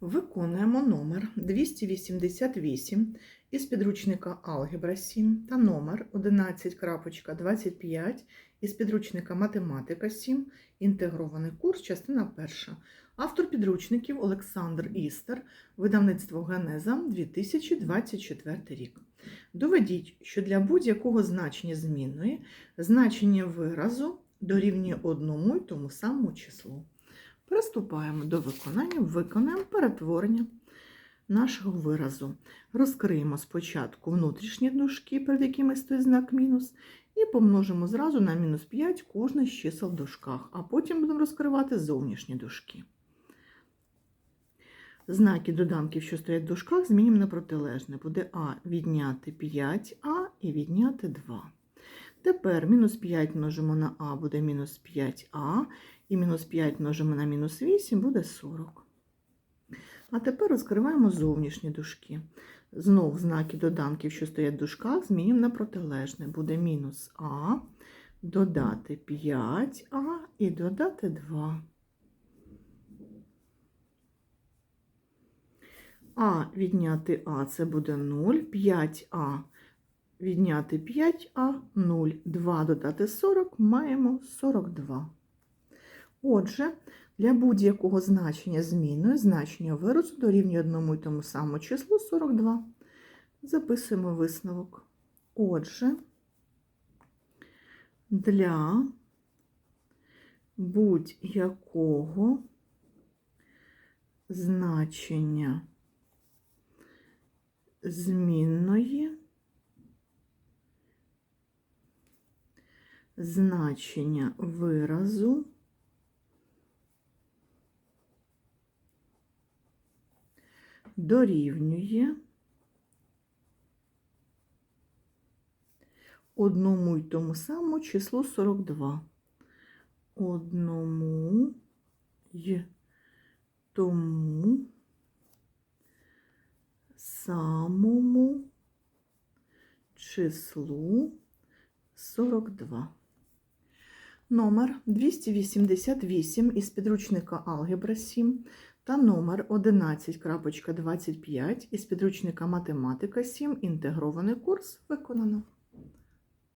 Виконуємо номер 288 із підручника Алгебра 7 та номер 11.25 із підручника Математика 7, інтегрований курс, частина 1. Автор підручників Олександр Істер, видавництво Генеза 2024 рік. Доведіть, що для будь-якого значення змінної значення виразу дорівнює одному й тому самому числу. Приступаємо до виконання, виконаємо перетворення нашого виразу. Розкриємо спочатку внутрішні дужки, перед якими стоїть знак мінус, і помножимо зразу на мінус 5 кожне з чисел в дужках, а потім будемо розкривати зовнішні дужки. Знаки доданків, що стоять в дужках, змінюємо на протилежне. Буде А відняти 5а і відняти 2. Тепер мінус 5 множимо на А буде мінус 5а, і мінус 5 множимо на мінус 8 буде 40. А тепер розкриваємо зовнішні дужки. Знов знаки доданків, що стоять в дужках, змінюємо на протилежне. Буде мінус А, додати 5а і додати 2. А відняти А це буде 0, 5а відняти 5а 0, 2 додати 40, маємо 42. Отже, для будь-якого значення зміною значення виразу дорівнює одному й тому самому числу 42. Записуємо висновок. Отже, для будь-якого значення змінної значення виразу дорівнює одному й тому самому числу 42. Одному й тому самому числу 42. Номер 288 із підручника Алгебра 7 та номер 11.25 із підручника Математика 7 інтегрований курс виконано.